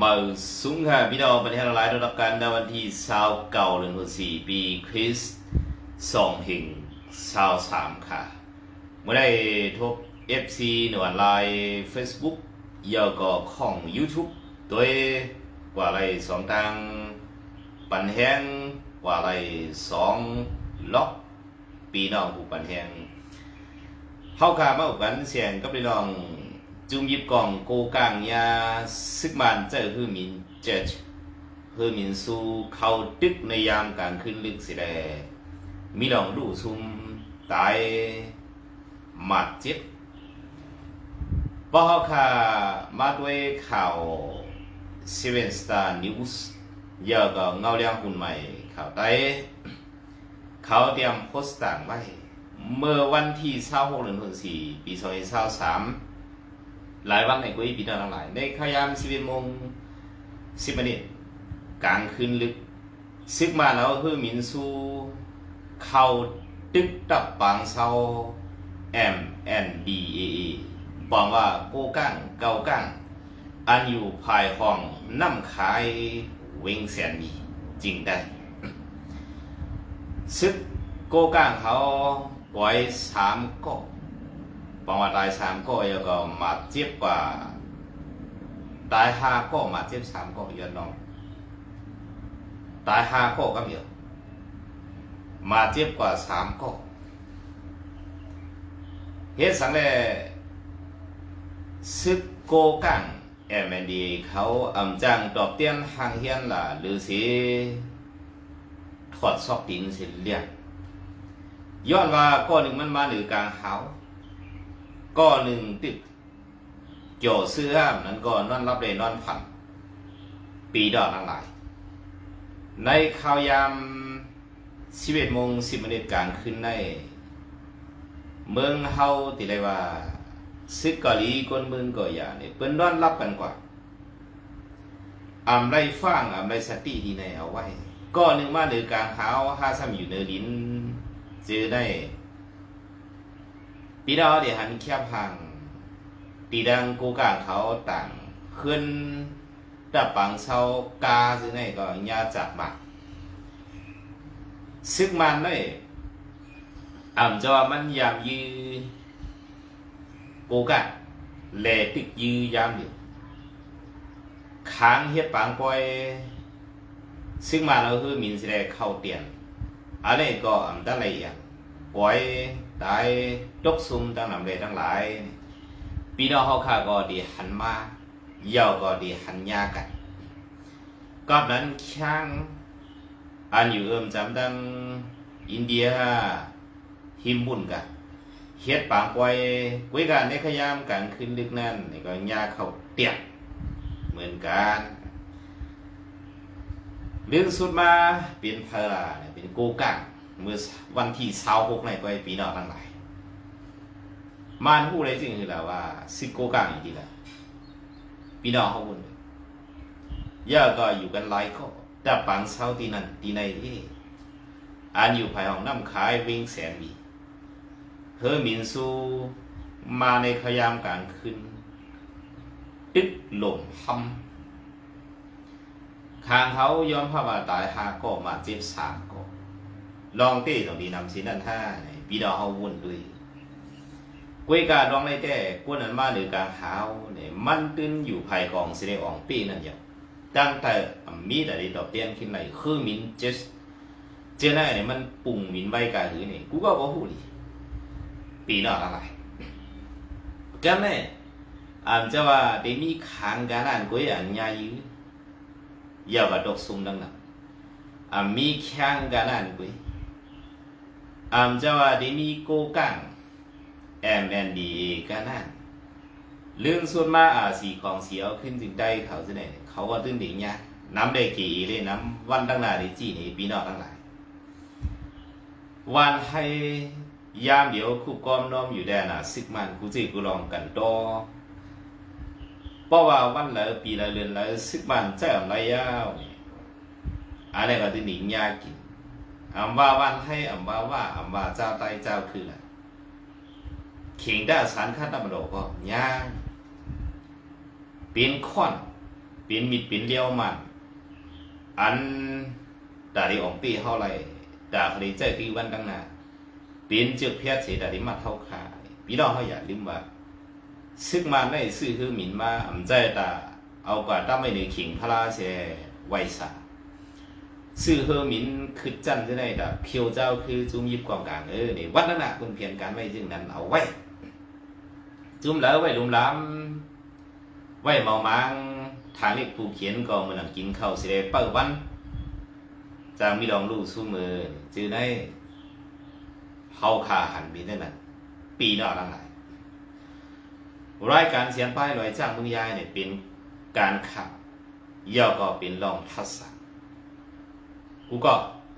มาสูงค่ะพี่น้องประเทศหลายรับการในวันที่สาวเก่าเดือนสี่ปีคริสสองหิงสาวสามค่ะเมื่อได้ทบ FC หน่วยไลน์ Facebook ยาก็ของ YouTube โดยกว่าไรสองทาง ปันแห้งกว่าไรสองล็อกปีน้องผู้ปันแห้งเข้าขามาอุกันเสียงกับพี่น้อง จุมยิบกองโกกางยาซึกมันเจอฮือมินเจดฮือมินสู้เข้าตึกในยามการขึ้นลึกสิแลมีลองดูซุมตายหมัดเจ็บบ่เฮาค่ะมาด้วยข่าว7 Star News เยอะก็เงาเลี้ยงหุ่นใหม่ข่าวไต้เขาเตรียมโพสต์ต่างไว้ เมื่อวันที่26เดือนธันวาคมปี2023 หลายวันในกุยปีนั้นทั้งหลาย ในขยาม11โมง10นาทีกลางคืนลึก ซึกมาแล้วคือมินซูเข้าตึกตับปางเซา M N D A A บอกว่าโกกั้งเกากั้งอันอยู่ภายห้องน้ำขายเวงแสนมีจริงได้ซึกโกก้งเขาปล่อยสามก็ ประมาณตายสามก็แล้วก็มาเจ็บกว่าตายห้าก็มาเจ็บสามก็ย้อนน้องตายห้าก็ก็เดียวมาเจ็บกว่าสามก็เฮ็ดสังเลยซึกโกกังเอ็มดีเขาอำจังตอบเตียนหางเฮียนล่ะ หรือสิถอดซอกตินสิเลียงย้อนว่าก้อนหนึ่งมันมาหรือกลางเขา ก้อหนึ่งติดเกี่ยวเสื้อนั้นก็นอนรับเลยนอนผัน ปีดอกทั้งหลาย ในข่าวยาม11โมง10นาฬิกลางคืนใน เมืองเฮาติเลยว่าซึกเกาหลีคนเมืองก็อย่าเนี่ยเปิ้นนอนรับกันกว่าอำไรฟังอำไรสติดีในเอาไว้ ก็หนึ่งมาหรือกลางเฮาห้าซ้ำอยู่เนอดินเจอได้ ปีดาเดี๋ยวหันแคบห่างตีดังกูกางเขาต่างขึ้นดับปังเซากาซื้อในก็ยาจับมาซึกมันเลยอ่ำจะว่ามันยามยืกูกะแลติกยืยามเดียวค้างเฮ็ดปางปอยซึ่งมาเราคือมินสิได้เข้าเตียนอะไรก็อ่ำตั้งละเอียดปอย ตายตกซุมตั้งนำเลยทั้งหลายพี่น้องเฮาค่าก็ดีหันมาเย่าก็ดีหันยากันกอบนั้นข้างอันอยู่เอิมจำดังอินเดียหิมบุญกันเฮ็ดปางปล่อยกุยกันในขยามกันขึ้นลึกนั่นนี่ก็ยาเข้าเตียนเหมือนกันเรื่องสุดมาเป็นเพลาเนี่ยเป็นโกกัง เมื่อวันที่เช้าหกในก็ไอ้ปีนอกทั้งหลายมานผู้ใดจริงคือแล้วว่าซิโกกังอีกทีละปีนอเขาบุญย่าก็อยู่กันหลายก็แต่ปังเช้าที่นั่นที่ในที่อันอยู่ภายห้องน้ำขายวิ่งแสนมีเฮอมินซูมาในขยามกลางคืนตึกหล่มหำคางเขายอมผ้ามาตายหาก็มาเจ็บสาม ลองเต้ตรงดีนำสินันท่าปีดาวเขาวุ่นด้วยกวยกาลองในแต่กวนนั้นมาหรือกางเท้าเนี่ยมันตื้นอยู่ภายกองสิได้อองปีนั่นอย่างตั้งแต่มีแต่ได้ดอกเตี้ยนขึ้นไหนคือมินเจสเจน้าเนี่ยมันปุ่งมินใบกาหือเนี่ยกูก็บ่ฮู้ดิปีนอกอะไรกันแน่อ่านจะว่าได้มีขางการอ่านกวยอันยายือ giờ bà đọc sung đăng nào à mi khang gà nan quý à cho à đi mi cô căng em em đi gà nan เรื่องส่วนมากอาสีของเสียวขึ้นถึงได้เขาจะไหนเขาก็ตึ้งดิ่งเนี่ยน้ำได้กี่เลยน้ำวันตั้งนานในจีนี่ปีนอกตั้งหลายวันให้ยามเดี๋ยวคู่กอมน้อมอยู่แดนอะสิกมันกูจีกูลองกันโตเพราะว่าวันละปีละเดือนละสิบวันใจะอะไรยาวอะไรก็จะหนียากิน อำว่าวันให้อำว่าว่าอำว่าเจ้าใต้เจ้าคืออะไรเข่งได้สารคัดน้ำมันโดก็ย่างเป็นค่อนเป็นมิดเป็นเลี้ยวมันอันดาริออกปีเท่าไรดาคดีใจปีวันตั้งน้าเป็นเจือกเพียรเสียดาริมาเท่าขาพี่น้องเขาอย่าลืมว่าซึกมาในซื่อคือหมินมาอำใจตาเอากว่าตั้งไม่ในขิงพระราเสไวสา ซื่อเฮอหมินคือจันจะได้ดาเพียวเจ้าคือจุ้มยิบกองกลางเออนี่วัดนั่นน่ะคุณเพียรการไว้จึงนั้นเอาไว้ จุ้มแล้วไว้ลุมล้ำไว้เมามังทางเล็กผู้เขียนก็มันนังกินข้าวสิได้เปิ้วันจางมีลองลูกสู้มือจื้อได้เฮาคาหันบินได้นั่นปีนอกลังไหลรายการเสียงป้ายลอยจ้างมึงยายเนี่ยเป็นการขับย่อก็เป็นรองทัศน์ กูก็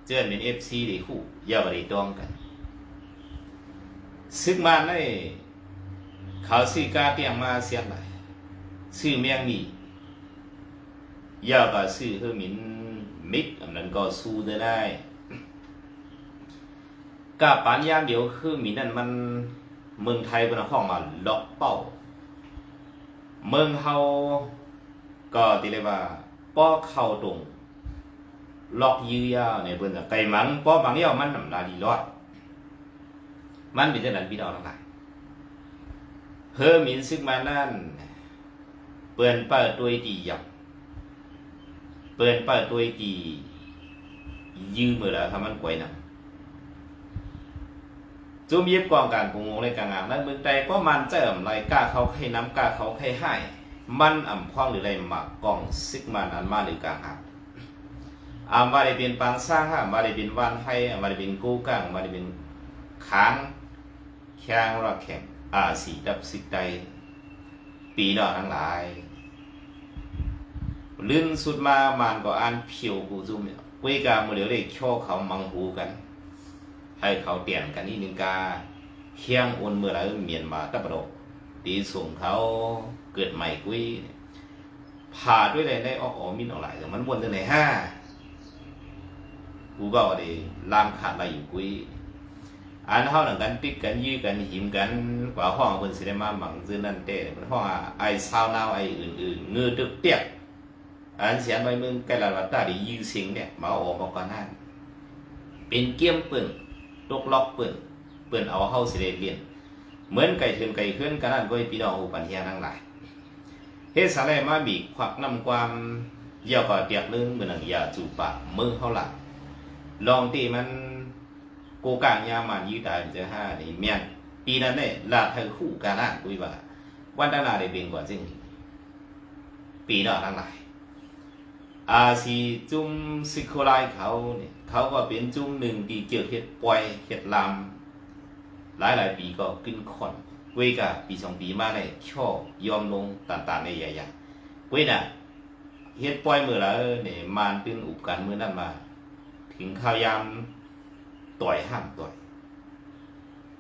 เจอเป็นเอฟซีดีคู่ย่อก็ได้ดองกัน ซึ่งมาในเขาซื้อกาเตียงมาเสียหลายซื้อเมียงนี่ยาวก็ซื้อเฮอมินมิดอันนั้นก็สู้ได้ได้กาปานยามเดียวคือมินนั่นมันเมืองไทยเป็นห้องมาล็อกเป้า เมืองเฮาก็ติเลยว่าป้อเข้าตรง ล็อกยื้อยาวในเพิ่นน่ะไก่มังป้อบางยาวมันนำลาดีรอด มันเป็นจังนั้นพี่น้องทั้งหลายเพิ่มมินซึกมานั่นเปิดเปิดตัวดีหยับเปิดเปิดตัวดียืมมือแล้วทำมันกวยนะจุ่มยิบกองการกงงในกลางงานนั้นเมืองใดก็มันเจิมไรกล้าเขาให้น้ำกล้าเขาให้ให้มันอ่ำคว้างหรือไรหมากกองซึกมานั้นมาหรือกลางหาอา มว่าได้เป็นปางสร้างห้ามาได้เป็นวันให้มาได้เป็นกู้กังว่าได้เป็นค้างแข้งรอแข่งอาสีดับสิกใดปีดอกทั้งหลายลื่นสุดมามานก็อ่านเพียวกูจุ่มเนี่ยกุยกามือเหลียวได้โชว์เขามังหูกัน ให้เขาเปลี่ยนกันนี่หนึ่งกาเคียงอุ่นเมื่อไรเมียนมาตะประดกตีส่งเขาเกิดใหม่กุยผ่าด้วยอะไรได้ออกออมินออกหลายแต่มันวนตั้งไหนห้า กูก็ได้ลามขาดอะไรอยู่กุยอันเฮาหนังกันปิกกันยื้อกันหิมกันกว่าห้องเพิ่นสิได้มาหมังซื่อนั่นเต้มันห้องไอ้ซาวนาวไอ้อื่นๆเงือตึกเปียกอันเสียนไว้มึงใกล้ละวัดตาได้ยื้อสิงเนี่ยมาออกมาก่อนนั้นเป็นเกี้ยมปืนตกล็อกเปืนเปืนเอาเฮาสิได้เรียนเหมือนไก่ถึงไก่ขึ้นกันนั่นก็พี่น้องอุปัญญาทั้งหลายเฮ็ดสาแลมาบีควักนำความเยาก็เตียกนึงเหมือนหนังยาจูปากมือเฮาหล่ะ ลองตีมัน cô càng nhà mà như đại giờ ha thì miền ปีนั้นเนี่ยลาเธอคู่กันอะคุยว่าวันนั้นอะไรเป็นกว่าจริงปีนั้นทั้งหลายอาซีจุ่มซิโคไลเขาเนี่ยเขาก็เป็นจุ่มหนึ่งที่เกี่ยวเห็ดปล่อยเห็ดลำหลายหลายปีก็ขึ้นขอนเว้ยกับปีสองปีมาเนี่ยชอบยอมลงต่างๆในใหญ่ๆเว้ยน่ะเห็ดปล่อยมือละเนี่ยมานเป็นอุปการมือนั้นมา ถึงข้าวยามต่อยห้ามต่อย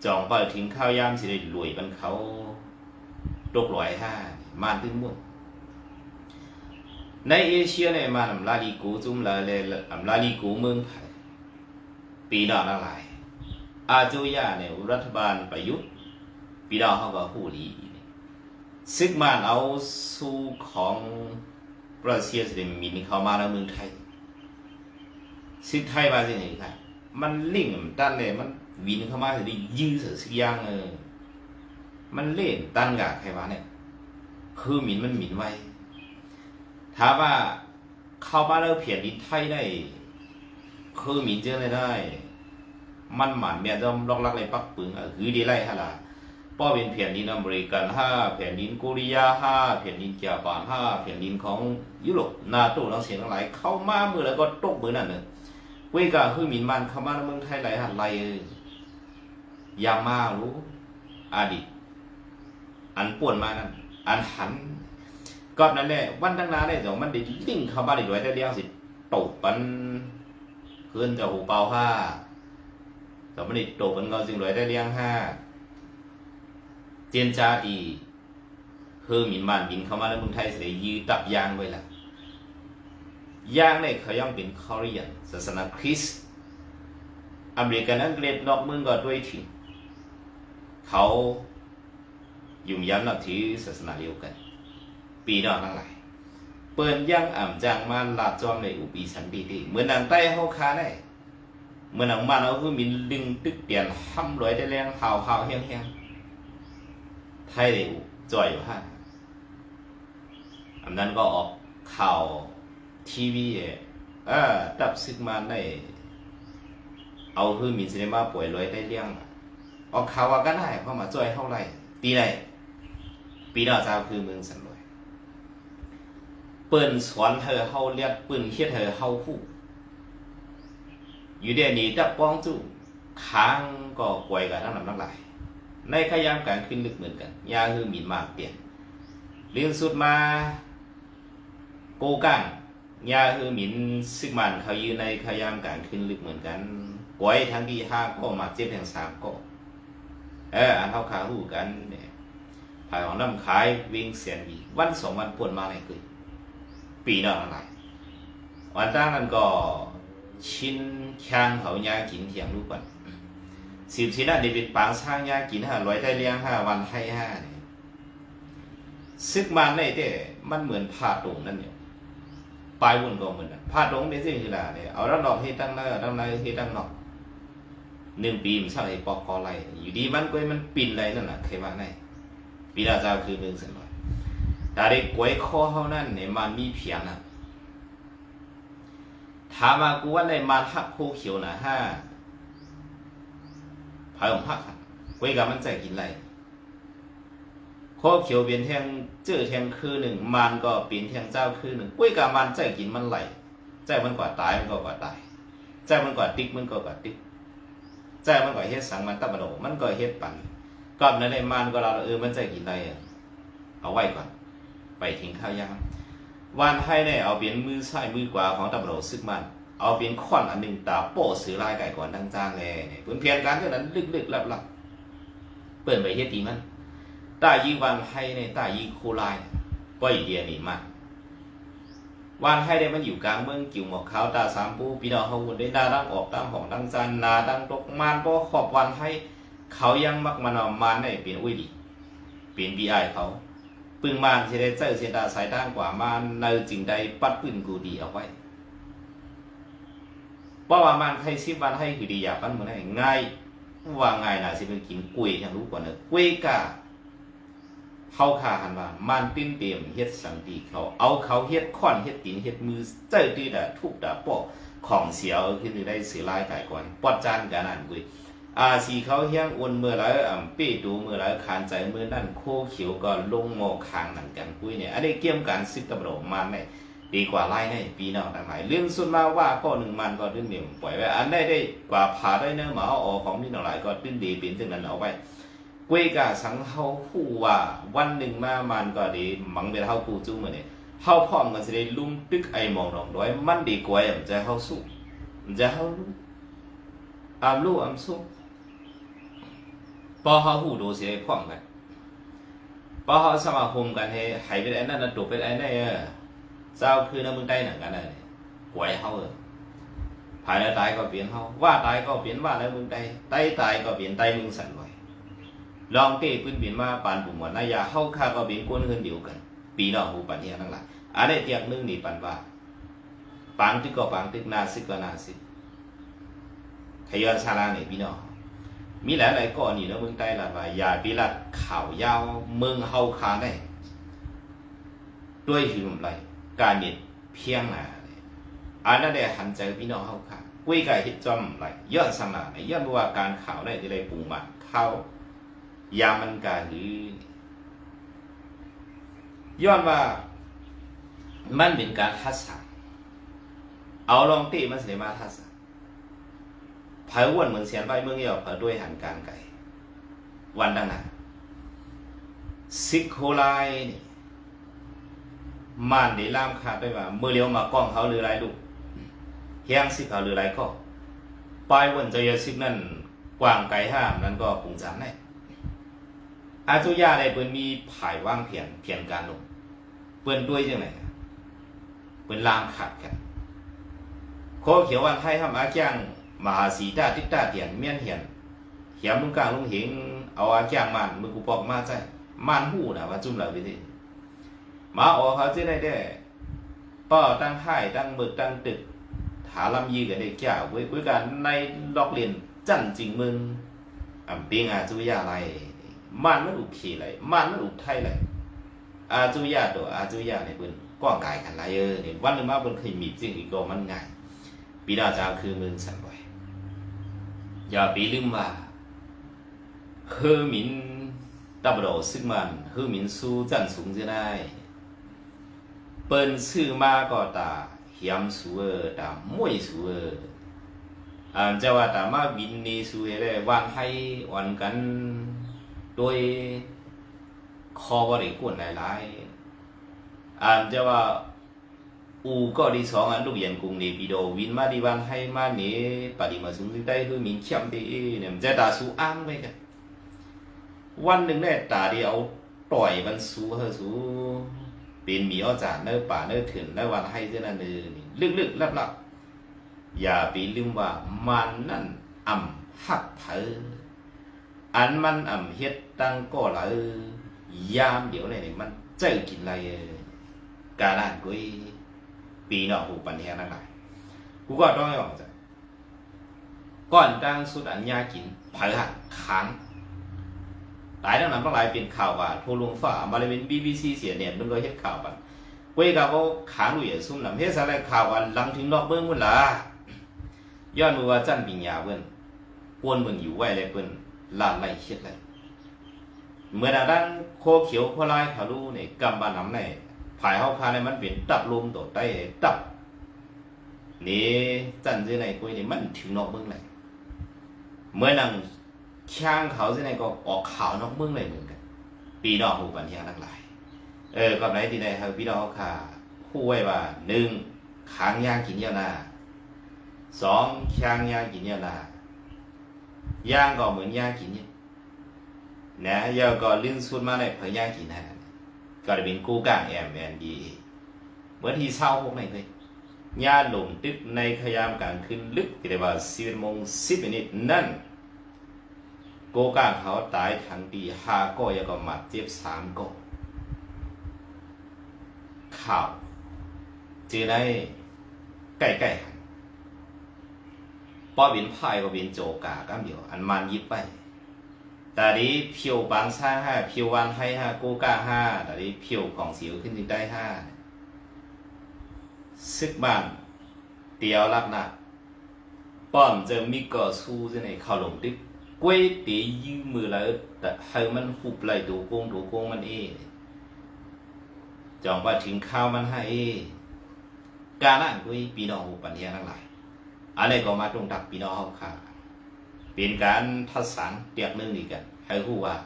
จองไปทิ้งข้าวยามสิได้รวยมันเขาตกลอยห้ามานตึ้งมุ่งในเอเชียเนี่ยมานอำลาลีกูจุ่มละเลยอำลาลีกูเมืองไทยปีดอกละหลาย อาจูยาเนี่ยรัฐบาลประยุทธ์ปีดอกเขาก็หูดีซึกมานเอาสู่ของรัสเซียสิได้มินเข้ามาในเมืองไทย ซึกไทยมาสิไหนครับมันลิงมันตันเลยมันวินเข้ามาถึงได้ยื้อเสือสักอย่างเออมันเล่นตันกับใครวะเนี่ย คือหมินมันหมินไว้ถามว่าเข้ามาแล้วเพียนดินไทยได้ คือหมินเจอเลยได้ มันหมันเมียจอมลอกลักเลยปักปึงอะคือดีไรฮะล่ะป้อเป็นแผ่นดินอเมริกันห้าแผ่นดินกุริยาห้าแผ่นดินญี่ปุ่นห้าแผ่นดินของยุโรปนาโต้ทั้งเสียงทั้งหลายเข้ามาเมื่อแล้วก็ตกมือนั่นเนอะ quê cả hư miền man khăm an mương thay lại hạt lại yama lu adi อันป่วนมานั่นอันหันก็นั่นแหละวันตั้งนานเนี่ยเดี๋ยวมันได้ลิงเข้ามาได้ด้วยแต่เดียวสิตกปันเพื่อนจะหูเปล่าห้าแต่มันได้ตกปันก็จึงด้วยแต่เลี้ยงห้าเจียนจาอีคือมินบ้านบินเข้ามาในเมืองไทยสิได้ยืดตับยางไว้ละ ย่างในเขาย่อมเป็นคอรียนศาสนาคริสต์อเมริกันอังกฤษนอกเมืองก็ด้วยถิ่เขายุ่งยันนับถือศาสนาเดียวกัน ปีนอกทั้งหลายเปิ้นยังอ่ำจังมาลาดจอมในอุปีสันติติเหมือนนางใต้เฮาคาได้เหมือนนางมันเอาคือมินดึงตึกเปลี่ยนห้ำรวยได้แรงหาวหาวเฮียงเฮียงไทยได้อุจ่อยอยู่ฮะอันนั้นก็ออกข่าว ทีวีเอ่อเออดับซึกมาได้เอาคือมินซีเนมาป่วยรวยได้เลี้ยงออกข่าวว่าก็ได้เพราะมาจ่อยเท่าไรตีไรปีหน้าเจ้าคือเมืองสันรวยเปิ้นสอนเธอเฮาเรียกเปิ้นเฮ็ดเธอเฮาฮู้อยู่เดี๋ยวนี้ดับป้องจู่ค้างก็ป่วยกันทั้งนั้นทั้งหลายในขยามการขึ้นลึกเหมือนกันยาคือมีมากเปลี่ยนเรื่องสุดมาโกกัง ยาคือหมินซึกมันเขายู่ในขยามการขึ้นลึกเหมือนกันป่วยทั้งที่ห้าก็มาเจ็บทั้งสามก็ เอออันเท่าขาหูกันเนี่ยภายของน้ำขายวิ่งเสียนอีกวันสองวันปวดมาในกึ่ปีนอกอะไรวันตั้งนั้นก็ชิ้นแข้งเขายากินเทียงรู้ก่อนสิบชิ้นอะนี่เป็นปางช่างยากินห้าร้อยได้เลี้ยงห้าวันให้ห้าเนี่ยซึกมันในเด้มันเหมือนผ่าตรงนั่นเนี่ย ปลายวนก็เหมือนกันพาดลงในสิ่งที่ละเนี่ยเอาด้านอกให้ตั้งหน้าด้านในให้ตั้งนอกหนึ่งปีมันสร้างไอ้ปอกคอไรอยู่ดีมันก็มันปินไรนั่นแหละใครว่าไงปีละเจ้าคือเมืองสันหน่อยแต่เด็กวยคอเขานั่นเนี่ยมันมีเพียงนะถามมากูว่าในมันหักโคเขียวนะฮะพายองพักครับกวยกับมันใจกินไร โคเขียวเป็นแทงเจอแทงคือหนึ่งมันก็เป็นแทงเจ้าคือหนึ่งกวยกับมันใจกินมันไหลใจมันกว่าตายมันก็กว่าตายใจมันกว่าติ๊กมันก็กว่าติ๊กใจมันกว่าเฮ็ดสังมันตะบะโดมันก็เฮ็ดปันก็นั้นในมันก็เราเออมันใจกินอะไรอะเอาไว้ก่อน ไปทิ้งข้าวยามวันให้เนี่ยเอาเปลี่ยนมือซ้ายมือขวาของตะบะโดซึกมันเอาเปลี่ยนค้อนอันหนึ่งตาโป้สือลายไก่ก่อนดังจ้างเลยเนี่ยเพื่อนเพียนการเท่านั้นลึกๆลับๆเปิดไปเฮ็ดดีมัน ตายีวันให้เนี่ยตายีคูลายก็อีเดียนี่มาวันให้เนี่ยมันอยู่กลางเมืองกิ่วหมอกขาวตาสามปูพี่น้องเขาหุ่นได้นาดังออกตามของดังจันนาดังตกมานก็ขอบวันให้เขายังมักมันอามานได้เปลี่ยนอุ้ยดีเปลี่ยนบีไอเขาปึงมานเสได็จเจ้าเสดาสายด้านกว่ามานในจึงใดปัดปืนกูดีเอาไว้เพราะว่ามันใครสิบันให้คือดีอยากปันเหมือนไงง่ายว่าง่ายนะสิเป็นกินกล้ยอย่างรู้ก่อนเนอะกล้ยกา เขาขาหันว่ามันติ้นเต็มเฮ็ดสังตีเขาเอาเขาเฮ็ดค้อนเฮ็ดตีนเฮ็ดมือเจ้าตีดาทุบดาปอกของเสียวคือได้เสียลายกายก่อนปอดจานกันนั่นกุยอาสีเขาเฮียงอุ่นเมื่อไรอ่ำปี้ดูเมื่อไรคานใจเมื่อนั่นโคเขียวก็ลงโมคางหนังกันคุยเนี่ยอันนี้เกี่ยมกันซึกตะบดมันเนี่ดีกว่าไล่ในปีนอกต่างหลายเรื่องสุดมาว่าก็หนึ่งมันก็ดึงเดี่ยวปล่อยไว้อันได้ได้กว่าผ่าได้เนื้อหมาออกของพี่น้องหลายก็ดึงดีเป็นซึ่งนั้นเอาไว้ กวยกาสังเฮาคู่ว่าวันหนึ่งมามันก็ดีมังเป็นเฮาคู่จู้มือเนี่ยเฮาพร้อมกันสิได้ลุ่มตึกไอมองดองด้วยมันดีกว่าอะจเฮาสู้จะเฮารู้อามรู้อามสู้พอเขาหูดูเสียพร้อมกันพอเขาสมาคมกันให้หายไปไอ้นั่นน่ะตกไปไอ้นั่นเออเจ้าคือน้ำมึงได้หนังกันเลยหวยเขาเออภายในตายก็เปลี่ยนเขาว่าตายก็เปลี่ยนว่าแล้วมึงได้ไตตายก็เปลี่ยนไตมึงสั่นไหว ลองเต้พื้นเปลี่ยนมาปานปุ่มหมดนายาเข้าข้าก็เปลี่ยนก้นขึ้นเดียวกัน ปีนอกหูปันเทียทั้งหลายอันนี้เตียงนึงนี่ปันว่าปังตึกก็ปังตึกนาซิกก็นาซิกขยันชาลาเนี่ยพี่น้องมีหลายหลายก้อนนี่นะเมืองใต้ละว่าอย่าปีละข่าวยาวเมืองเฮาคาได้ด้วยหิมไรการเน็ตเพียงหนาเนี่ยอันนั้นได้หันใจพี่น้องเฮาคากุ้ยไก่ฮ็ดจอมไรย้อนสมาในย้อนว่าการข่าวได้ที่ไรปรุงมันข้า ยามันกาหรือย้อนว่า มันเป็นการทัศน์เอาลองตีมันเสียมาทัศน์เผาอ้วนเหมือนเสียนใบเมืองเอี่ยวเผาด้วยหันการไก่ วันดังนั้นซิกโคไลนี่มันได้ล่ามขาดไปว่ามือเลี้ยวมากล้องเขาหรือไรลูกเฮียงซิเขาหรือไรก็ปลายวันจะยซิกนั่นกว้างไกลห้ามนั้นก็ปุงจานได้ อาจุยาได้เปิ้นมีผายว่างเพียนเพียนการลงเปิ้นด้วยจังไหนเปิ้นลามขาดกันโคเขียววันไทยทำอาจ้างมหาสีดาติดาเตียนเมียนเหียนเหียมลุงกลางลุงเหงเอาอาจ้างมันมือกูปอกมาใจมันหูนะว่าจุ่มเหล่าวิธีมาออกเขาจะได้ได้ป้อตั้งค่ายตั้งมึกตั้งตึกถาลำยีกันได้แก่ มัานมันอุกเลยมัานมันอุกไทยเลยอาจุยาตัวอาจุยาในเปิ้นก้องกายกันไรเออเนี่ยวันหนึ่งมาเปิ้นเคยมีจริงอีกก็มันง่ายปีดาจาคือมึงสั่นไวอยอย่าปีลืมว่าเฮอหมินดับโดซึ่งมันเฮอหมินสู้จันสูงจะได้เปิ้นชื่อมาก็ตาเหียมสูเออตามวยสูเอออ่าจะว่าตามาวินนี่สูเอได้วานให้อ่อนกัน โดยคอบ่ได้กวนหลายๆอ่าจะว่า อูก็ดีสองอันลูกเรียนกรุงนี่ปีโดวินมาดีวันให้มาเนี่ปฏิมาสูงได้คือมินเข้มดีเนี่ยจะตาสูอ้างไว้กันวันหนึ่งเนี่ยตาเดียวต่อยมันสูเฮอสูเป็นมีอ้อจานเนื้อป่าเนื้อถื่อนเนื้อวันให้เจ้านั่นเออนี่ลึกๆลับๆอย่าไปลืมว่ามันนั่นอ่ำหักเธอ อันมันอ่ำเฮ็ดตั้งก็ละเออยามเดี๋ยวเลยนี่มันเจ้ากินอะไรเออการอ่านกุยปีนอกหูปันเฮียนั่นแหละกูก็ต้องให้ออกจ้ะก่อนตั้งสุดอันยากินเผลอหักค้างหลายทั้งนั้นต้องหลายเป็นข่าวว่าทั่วลงฟ้ามาเลยเป็น BBC เสียเนี่ยมันก็เฮ็ดข่าวบันกวยกับว่าขางลุยซุ่มนำเฮ็ดอะไรข่าวว่าลังถึงนอกเบิ่งพุ่นล่ะย้อนมือว่าจันปิญญาเพิ่นกวนเมืองอยู่ไว้เลยเพิ่น ลาดไล่เฮ็ดเลยเมื่อดังโคเขียวโคลายขาลูเนี่ยกำบานน้ำในภายเฮาคาในมันเป็นตับลมตัวใต้ตับนี่จันซื่อในกวยนี่มันถึงนอกเบิ่งเลยเมื่อนังช่างเขาที่ไหนก็ออกขาวนอกเมืองเลยเหมือนกัน ปีนอกหูปันเทียงทั้งหลาย เออกับไหนที่ไหนครับพี่น้องขาค่ะคู่ไว้ว่าหนึ่งขางย่างกินเยานาสองช่างย่างกินเยานา ย่างก็เหมือนย่างกินเนี่ยนะยาก็ลื่นสุดมาในเผยย่างกินฮะก็จะเป็นกู้กลางแอมแอนดีเมื่อที่เศร้าพวกไหนเลยย่าหลงตึกในขยามกลางคืนลึกที่เรียว่าสิบโมงสิบนิดนั่นโกกางเขาตายทั้งปีหาก็ยังก็มัดเจ็บสามก็ข่าวจือได้ใกล้ๆหัน ป้อบินพายก็บินโจกากัเดียว อันมันยิบไปแต่นี้เพียวบางซ่าห้าเพียววันให้ห้าโกกาห้าแต่นี้เพียวของเสียวขึ้นถึงได้ห้าซึกบ้านเตียวรักหนักป้อมเจอมิกอสู้จะในข้าวหลงติ๊ก quay để dư mưa là tại hai มันหุบไหลตัวโกงตัวโกงมันเองจองว่าถึงข้าวมันให้การนั่งคุยปีน้องหุบปัญญาทั้งหลาย อะไรก็มาตรงตักปีน้องเขาค่ะ เป็นการทัศนเตียกนึงอีกกันให้รู้ว่า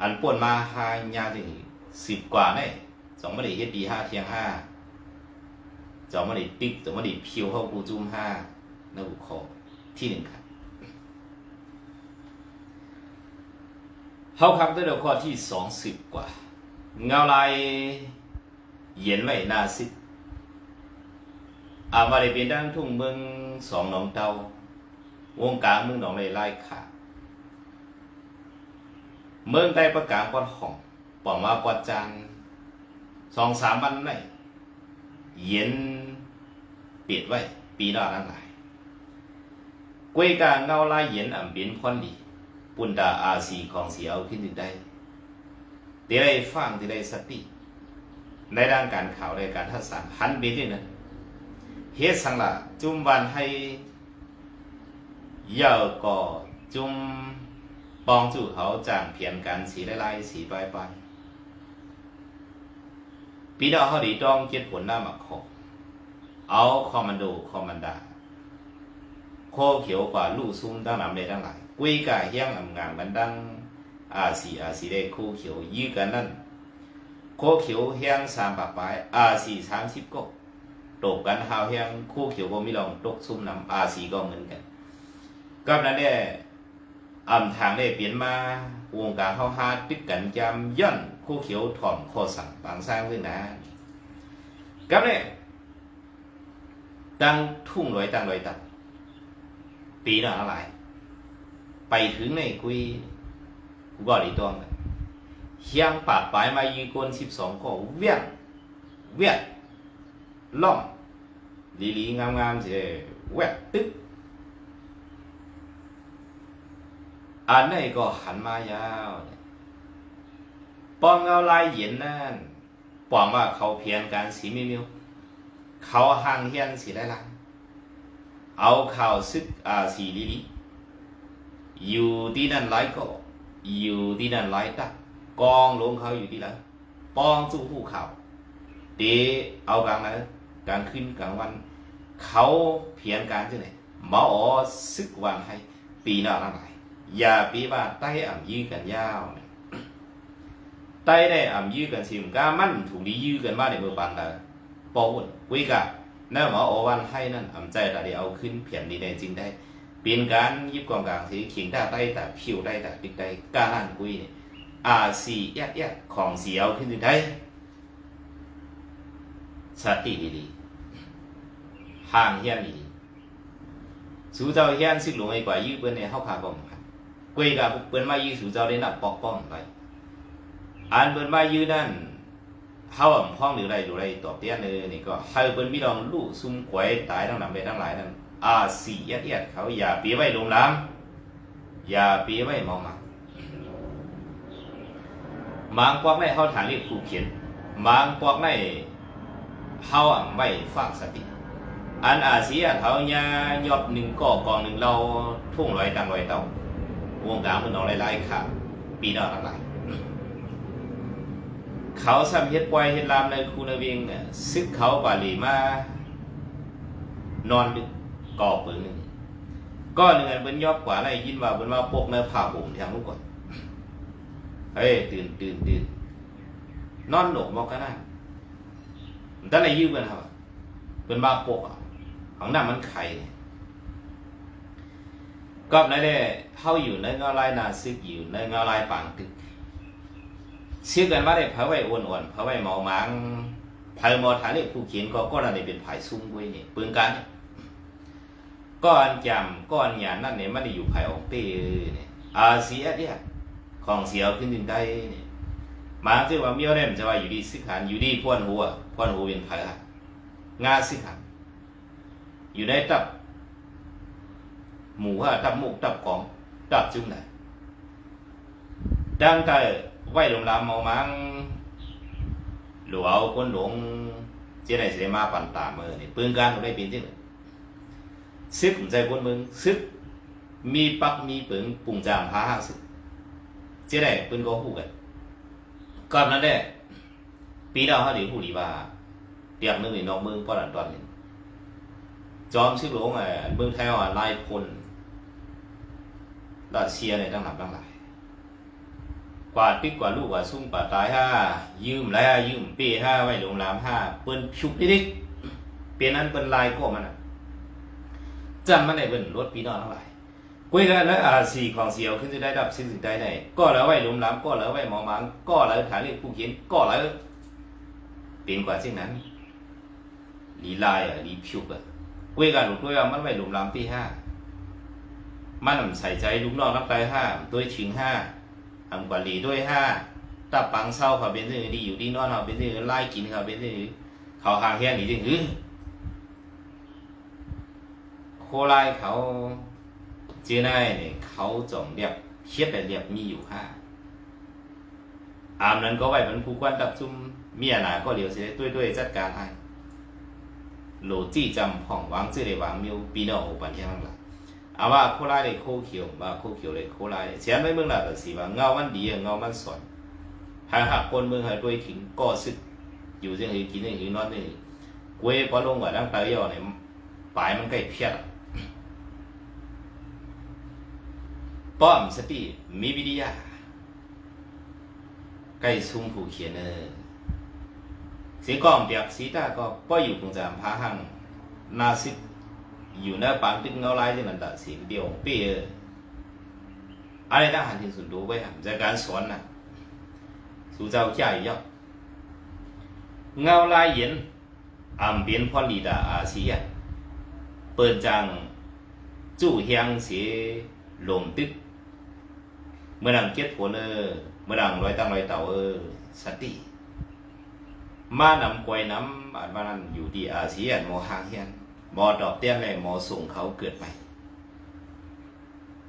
อันป่วนมาหายาถึงสิบกว่าเนี่ยสองม่ได้เฮ็ดดีห้าเทียงห้าจองม่ได้ติ๊กจองม่ได้พิวเข้ากูจุ่มห้าในบุคคลที่หนึ่งครับเขาคำตั้งแต่ข้อที่สองสิบกว่า เงาลายเย็นไว้หน้าสิบ อามาได้เป็นดังทุ่งเมืองสองหนองเตาวงการเมืองหนองเลยไล่ขาเมืองใต้ประกาศปอดห้องปองมาปอดจานสองสามวันไหนเย็นปิดไว้ ปีหน้านั้นหลายกวยกาเงาลายเย็นอ่ำเป็นพอนดีปุนดาอาสีของเสียเอาขึ้นถึงได้ที่ได้ฟังที่ได้สติในด้านการข่าวในการทัศนหันไปที่นั้นเฮ็ดสังละจุมวันให้เยาก็จุมปองจู่เขาจางเพียนกันสีไล่ๆสีปลายปลายปีดาเขาดีต้องเก็ดผลหน้ามาขอเอาคอมมานโดคอมมานดาโคเขียวกว่าลู่ซุ้มตั้งนำได้ทั้งหลาย quy cả hiang ẩm ngang ban đăng à xì à xì đây khu khiếu như cái năn khu khiếu hiang sam bạc bái à xì sam ship cốc tổ กันหาวเฮียงคู่เขียวบ่มีลองตกซุ่มน้ำอาสีก็เหมือนกันก็นั้นเนี่ยอำทางได้เปลี่ยนมาวงการเฮาหาติดกันจำย่อนคู่เขียวถอนคอสั่งบางสร้างขึ้นนะกับเนี่ยตั้งทุ่งลอยตั้งลอยตัดปีหน้าอะไรไปถึงในคุยกูก็ด้ต้องกันเฮียงปาดปลายมายีกนสิบสองก็เวียนเวียน ล่อมลีลีงามๆสิได้แวบตึ๊กอันนี้ก็หันมายาวปองเงาลายเย็นนั่นปองว่าเขาเพียนการสีมิมิวเขาห่างเฮียนสีได้ละเอาข่าวซึกอาสีลีลีอยู่ที่นั่นไรก็ อยู่ที่นั่นไรตักกองลงเขาอยู่ที่ไหนปองสู้ผู้เขาเดเอากลางนั้น กลางคืนกลางวัน เขาเพียนการที่ไหนหมออ๋อซึกวันให้ปีหน้าทั้งหลายอย่าปีว่าใต้อ่ำยื้อกันยาวเนี่ยใต้ได้อ่ำยื้อกันสิมก้ามั่นถูกดียื้อกันมาในเมื่อปันละปอวุ่นวิกะนั่นหมออ๋อวันให้นั่นอ่ำใจแต่เดียวเอาขึ้นเพียนดีได้จริงได้เป็นการยิบกองกลางสีขิงได้ได้แต่ผิวได้แต่ดิกได้กล้าลั่นกุยเนี่ยอาสีแยกแยกของเสียวขึ้นได้สติดีๆ ห่างเฮียนดีสูเจ้าเฮียนสิหลวงไอ้กว่ายื้อเปิ้นในเฮาขาบ่มครับกุยกับเปิ้นมายื้อสูเจ้าได้นับปอกป้องไปอันเปิ้นมายื้อนั่นเฮาอ่ำห้องหรือไรหรือไรตอบเตี้ยนเลยนี่ก็ให้เปิ้นมีดองลู่ซุ่มกวยตายทั้งนำไปทั้งหลายนั่นอาสีเอียดเอียดเขาอย่าปีไว้ลงล้ำอย่าปีไว้มองมามังปอกในเขาฐานเรียกผู้เขียนมังปอกในเขาอะไม่ฟังสติ อันอาเซียเขาเนี่ยยอบหนึ่งก่อกองหนึ่งเราทุ่งลอยตังลอยเต่าวงการมันนองหลายๆค่ะปีนอกหลายเขาซ้ำเฮ็ดปล่อยเฮ็ดลามในคูนาเวียงเนี่ยซึกเขาบาลีมานอนก่อปืนหนึ่งก็หนึ่งอันเป็นยอบกว่าอะไรยินว่าเป็นว่าพกในผ่าบุ่มแทงลูกก่อนเฮ้ยตื่นตื่นตื่นนอนหนกมอกกันนะแต่อะไรยืมกันครับเป็นบ้าปกอะ ของน้ามันไข่ก็นั่นแหละเขาอยู่ในเงาลายนาซึกอยู่ในเงาลายปางตึกเชื่อกันว่าได้เผาไว้อ้วนๆเผาไว้เมามังเผาหมอฐานนี่ผู้เขียนก็ก็นั่นเป็นไผ่ซุ่มไว้เนี่ยปืนกันก้อนจำก้อนหยานั่นเนี่ยมันได้อยู่ภายองเป้เนี่ยอาเซียเนี่ยของเสียวขึ้นดินได้เนี่ยหมายถึงว่าเมียวเนี่ยมันจะว่าอยู่ดีสิขันอยู่ดีพ่วนหัวพ่วนหัวเป็นไผ่ละงาสิขัน อยู่ในตับ หมูฮะตับหมูตับของตับจึงไหนดังแต่ไหวหลงลามเมามังหลวงคนหลงเจ้าไหนเสมาปั่นตาเมือนี่ยปืนการได้ปีนจริงซึกใจคนเมืองซึกมีปักมีเปิงปุ่งจามพาห้าซึกเจ้าไหนปืนก็หูกันก่อนนั้นแหละปีเราเขรือหูดีว่าเตียงนึงนี่น้องเมืองป้อนหลันตอนนี้ จอมชื่อหลวงไอ้เมืองไทยอะนายพลรัสเซียเนี่ยตั้งหลับตั้งหลายกว่าติ๊กกว่าลูกกว่าซุ่มกว่าตายห้ายืมแล้วยืมป้ห้าไว้ลงลามห้าเปิ้นชุบดิ๊กเปลี่ยนนั้นเปิ้นลายก็มันอะจำมันในเบิ่นรถพี่น้องทั้งหลายกุ้ยกันแล้วอาสีของเสียวขึ้นจะได้ดับสิ่งสิ่งใดได้ก็แล้วไว้หลุมล้ำก็แล้วไว้หมอมังก็แล้วฐานเรียกผู้เขียนก็แล้วเป็นกว่าสิ่งนั้นลีลายอะลีพิวอะ กุยกันหลุดด้วยว่ามันไว้หลุมล้ำที่ห้ามันใส่ใจลูกน้องรับใจห้าด้วยชิงห้าทำกว่าลีด้วยห้าตับปังเศร้าเขาเป็นสิ่งดีอยู่ดีนอนเขาเป็นสิ่งไล่กินเขาเป็นสิ่งเขาห่างแค่นี้จริงหรือโคไลเขาจีน่ายเนี่ยเขาจงเรียบเชียดแต่เรียบมีอยู่ห้าอามนั้นก็ไว้เป็นผู้กวนดับซุ่มเมียหนาก็เหลียวเสียด้วยด้วยจัดการให้ โลจี้จำผ่องวางจื้อเลยวางมิวปีนออุปันเทียงละอาว่าโคไลเลยโคเขียวมาโคเขียวเลยโคไลเสียไม่เมืองหลักสิว่าเงามันดีเงามันสอนหาหักคนเมืองหาด้วยขิงก็ซึกอยู่เรื่องอื่นกินเรื่องอื่นนอนเรื่องอื่นกวยพอลงว่าดังตายย่อเนี่ยปลายมันใกล้เพียดป้อมสติมีวิทยาใกล้ซุ่มผู้เขียนเนอ สีก้อมเปียกสีตาก็ป้ออยู่คงจะพาหังนาสิอยู่ในปางตึงเงาลายที่นั่นตะสีเดียวเปี้ยอะไรต่างหันที่สุดดูไว้ครับจากการสอนนะสู่เจ้าใจยอกเงาลายเย็นอ่ำเพียนพอลีดาอาเซียเปิดจังจู่เฮียงเสียลมตึกเมื่อดังเก็ตผลเออเมื่อดังร้อยตั้งร้อยเต่าเออสติ มานำกวยน้ำอันว่านั้นอยู่ที่อาเซียนหมอหางเฮียนหมอดอกเตี้ยนเลยหมอส่งเขาเกิดไป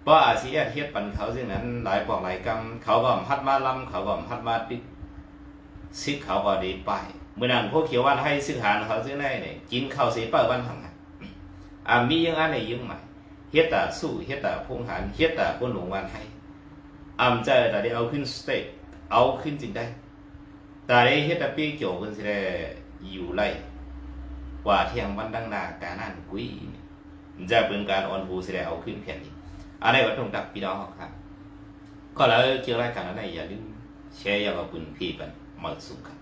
เพราะอาเซียนเฮ็ดปันเขาซึ่งนั้น หลายปอกหลายกรรมเขาก็พัดมาลำเขาก็พัดมาปิดซิกเขาก็ดีไปเมื่อนั้นพวกเขียววันให้ซึ่งหานเขาซึ่งได้เนี่ยกินข้าวเสียเปิดวันทางนั้นอ่ามียังอันไหนยังใหม่เฮ็ดแต่สู้เฮ็ดแต่พงหารเฮ็ดแต่คนหลวงวันให้อ่าใจแต่ได้เอาขึ้นสเตจเอาขึ้นจริงได้ แต่ได้เฮ็ดต่ปีเกี่ยวกันสิได้อยู่ไรว่าเที่ยงวันดังนาการนั่นกุ้ยจะเป็นการออนบูสิได้เอาขึ้นแผ่นนี้อะไรวัต้องดักพี่น้องครับก็แล้วเจอรายการอะไรอย่าลืมแชร์อยากับคุณพี่เป็นหมดสุขครับ